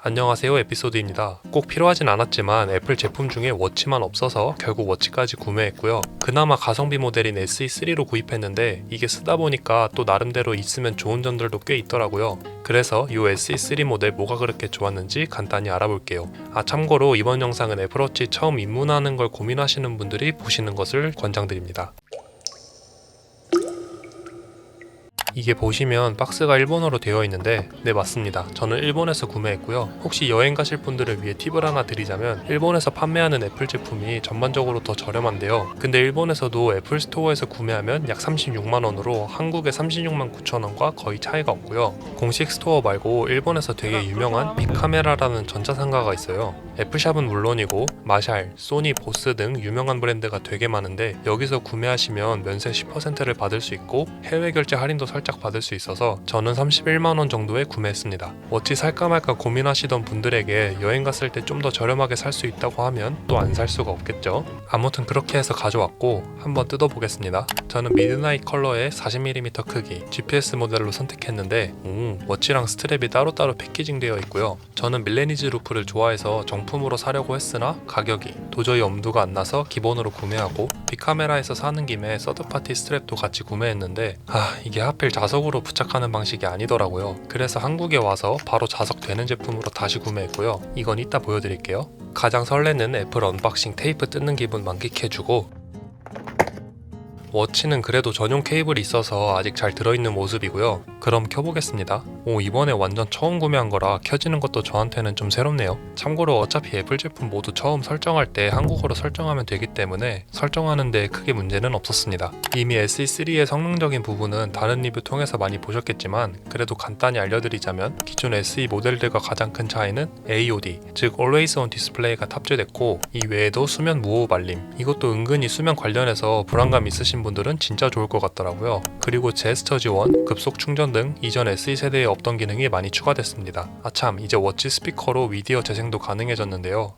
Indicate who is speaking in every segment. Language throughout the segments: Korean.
Speaker 1: 안녕하세요 에피소드입니다. 꼭 필요하진 않았지만 애플 제품 중에 워치만 없어서 결국 워치까지 구매했고요. 그나마 가성비 모델인 SE3로 구입했는데 이게 쓰다 보니까 또 나름대로 있으면 좋은 점들도 꽤 있더라고요. 그래서 이 SE3 모델 뭐가 그렇게 좋았는지 간단히 알아볼게요. 아 참고로 이번 영상은 애플워치 처음 입문하는 걸 고민하시는 분들이 보시는 것을 권장드립니다. 이게 보시면 박스가 일본어로 되어 있는데 네 맞습니다. 저는 일본에서 구매했고요. 혹시 여행 가실 분들을 위해 팁을 하나 드리자면 일본에서 판매하는 애플 제품이 전반적으로 더 저렴한데요. 근데 일본에서도 애플 스토어에서 구매하면 약 36만 원으로 한국의 36만 9천 원과 거의 차이가 없고요. 공식 스토어 말고 일본에서 되게 유명한 빅카메라라는 전자상가가 있어요. 애플샵은 물론이고 마샬, 소니, 보스 등 유명한 브랜드가 되게 많은데 여기서 구매하시면 면세 10%를 받을 수 있고 해외 결제 할인도 살짝 받을 수 있어서 저는 31만 원 정도에 구매했습니다. 워치 살까 말까 고민하시던 분들에게 여행 갔을 때 좀 더 저렴하게 살 수 있다고 하면 또 안 살 수가 없겠죠. 아무튼 그렇게 해서 가져왔고 한번 뜯어보겠습니다. 저는 미드나잇 컬러의 40mm 크기 GPS 모델로 선택했는데 오, 워치랑 스트랩이 따로따로 패키징 되어 있고요. 저는 밀레니즈 루프를 좋아해서 정품으로 사려고 했으나 가격이 도저히 엄두가 안 나서 기본으로 구매하고 빅카메라에서 사는 김에 서드파티 스트랩도 같이 구매했는데 아 이게 하필 자석으로 부착하는 방식이 아니더라고요. 그래서 한국에 와서 바로 자석 되는 제품으로 다시 구매했고요. 이건 이따 보여드릴게요. 가장 설레는 애플 언박싱 테이프 뜯는 기분 만끽해주고 워치는 그래도 전용 케이블이 있어서 아직 잘 들어있는 모습이고요. 그럼 켜보겠습니다. 오, 이번에 완전 처음 구매한 거라 켜지는 것도 저한테는 좀 새롭네요. 참고로 어차피 애플 제품 모두 처음 설정할 때 한국어로 설정하면 되기 때문에 설정하는데 크게 문제는 없었습니다. 이미 SE3의 성능적인 부분은 다른 리뷰 통해서 많이 보셨겠지만 그래도 간단히 알려드리자면 기존 SE 모델들과 가장 큰 차이는 AOD, 즉 Always On 디스플레이가 탑재됐고 이 외에도 수면 무호흡 알림, 이것도 은근히 수면 관련해서 불안감 있으신 분들은 진짜 좋을 것 같더라고요. 그리고 제스처 지원, 급속 충전 등 이전 SE 세대에 없던 기능이 많이 추가됐습니다. 아참 이제 워치 스피커로 미디어 재생도 가능해졌는데요.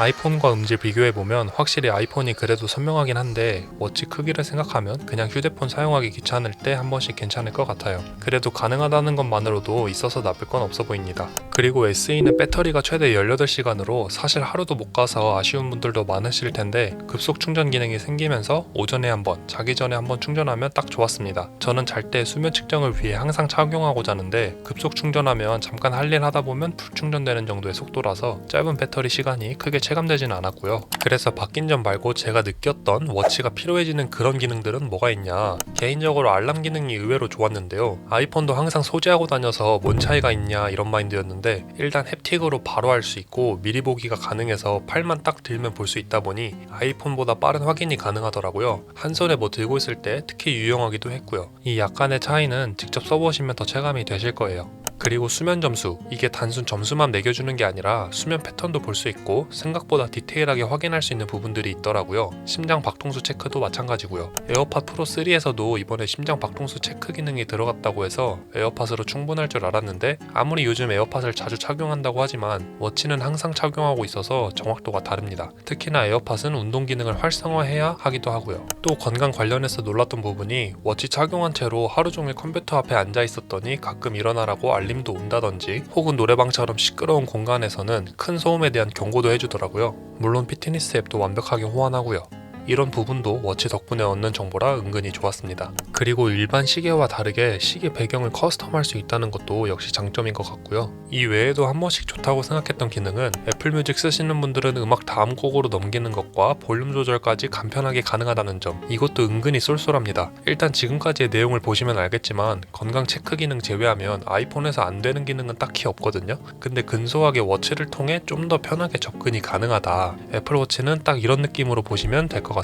Speaker 1: 아이폰과 음질 비교해보면 확실히 아이폰이 그래도 선명하긴 한데 워치 크기를 생각하면 그냥 휴대폰 사용하기 귀찮을 때 한 번씩 괜찮을 것 같아요. 그래도 가능하다는 것만으로도 있어서 나쁠 건 없어 보입니다. 그리고 SE는 배터리가 최대 18시간으로 사실 하루도 못 가서 아쉬운 분들도 많으실 텐데 급속 충전 기능이 생기면서 오전에 한 번, 자기 전에 한번 충전하면 딱 좋았습니다. 저는 잘 때 수면 측정을 위해 항상 착용하고 자는데 급속 충전하면 잠깐 할 일 하다 보면 풀 충전되는 정도의 속도라서 짧은 배터리 시간이 크게 체감되지는 않았고요. 그래서 바뀐 점 말고 제가 느꼈던 워치가 필요해지는 그런 기능들은 뭐가 있냐. 개인적으로 알람 기능이 의외로 좋았는데요. 아이폰도 항상 소지하고 다녀서 뭔 차이가 있냐 이런 마인드였는데 일단 햅틱으로 바로 할 수 있고 미리 보기가 가능해서 팔만 딱 들면 볼 수 있다 보니 아이폰보다 빠른 확인이 가능하더라고요. 한 손에 뭐 들고 있을 때 특히 유용하기도 했고요. 이 약간의 차이는 직접 써보시면 더 체감이 되실 거예요. 그리고 수면 점수 이게 단순 점수만 매겨주는 게 아니라 수면 패턴도 볼 수 있고 생각보다 디테일하게 확인할 수 있는 부분들이 있더라고요. 심장 박동수 체크도 마찬가지고요. 에어팟 프로 3에서도 이번에 심장 박동수 체크 기능이 들어갔다고 해서 에어팟으로 충분할 줄 알았는데 아무리 요즘 에어팟을 자주 착용한다고 하지만 워치는 항상 착용하고 있어서 정확도가 다릅니다. 특히나 에어팟은 운동 기능을 활성화해야 하기도 하고요. 또 건강 관련해서 놀랐던 부분이 워치 착용한 채로 하루 종일 컴퓨터 앞에 앉아 있었더니 가끔 일어나라고 알 림도 온다든지 혹은 노래방처럼 시끄러운 공간에서는 큰 소음에 대한 경고도 해주더라고요. 물론 피트니스 앱도 완벽하게 호환하고요. 이런 부분도 워치 덕분에 얻는 정보라 은근히 좋았습니다. 그리고 일반 시계와 다르게 시계 배경을 커스텀할 수 있다는 것도 역시 장점인 것 같고요. 이 외에도 한 번씩 좋다고 생각했던 기능은 애플 뮤직 쓰시는 분들은 음악 다음 곡으로 넘기는 것과 볼륨 조절까지 간편하게 가능하다는 점 이것도 은근히 쏠쏠합니다. 일단 지금까지의 내용을 보시면 알겠지만 건강 체크 기능 제외하면 아이폰에서 안 되는 기능은 딱히 없거든요. 근데 근소하게 워치를 통해 좀 더 편하게 접근이 가능하다. 애플워치는 딱 이런 느낌으로 보시면 될 것 같습니다.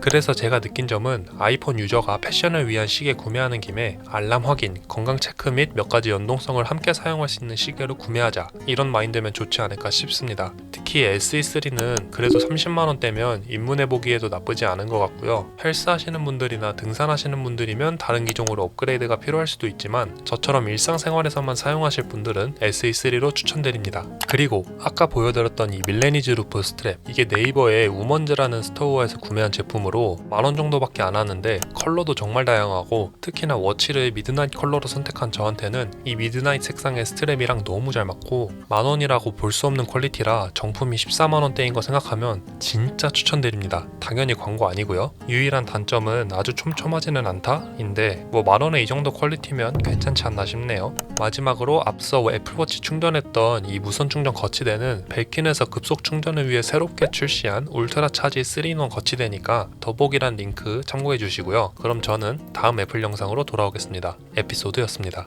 Speaker 1: 그래서 제가 느낀 점은 아이폰 유저가 패션을 위한 시계 구매하는 김에 알람 확인, 건강 체크 및 몇 가지 연동성을 함께 사용할 수 있는 시계로 구매하자 이런 마인드면 좋지 않을까 싶습니다. 특히 특히 SE3는 그래도 30만 원대면 입문해 보기에도 나쁘지 않은 것 같고요. 헬스 하시는 분들이나 등산하시는 분들이면 다른 기종으로 업그레이드가 필요할 수도 있지만 저처럼 일상생활에서만 사용하실 분들은 SE3로 추천드립니다. 그리고 아까 보여드렸던 이 밀레니즈 루프 스트랩 이게 네이버의 우먼즈라는 스토어에서 구매한 제품으로 만원 정도밖에 안 하는데 컬러도 정말 다양하고 특히나 워치를 미드나잇 컬러로 선택한 저한테는 이 미드나잇 색상의 스트랩이랑 너무 잘 맞고 만 원이라고 볼 수 없는 퀄리티라 정품이 14만 원대인 거 생각하면 진짜 추천드립니다. 당연히 광고 아니고요. 유일한 단점은 아주 촘촘하지는 않다인데 뭐 만 원에 이 정도 퀄리티면 괜찮지 않나 싶네요. 마지막으로 앞서 애플워치 충전했던 이 무선 충전 거치대는 벨킨에서 급속 충전을 위해 새롭게 출시한 울트라 차지 3인원 거치대 니까 더보기란 링크 참고해 주시고요. 그럼 저는 다음 애플 영상으로 돌아오겠습니다. 에피소드였습니다.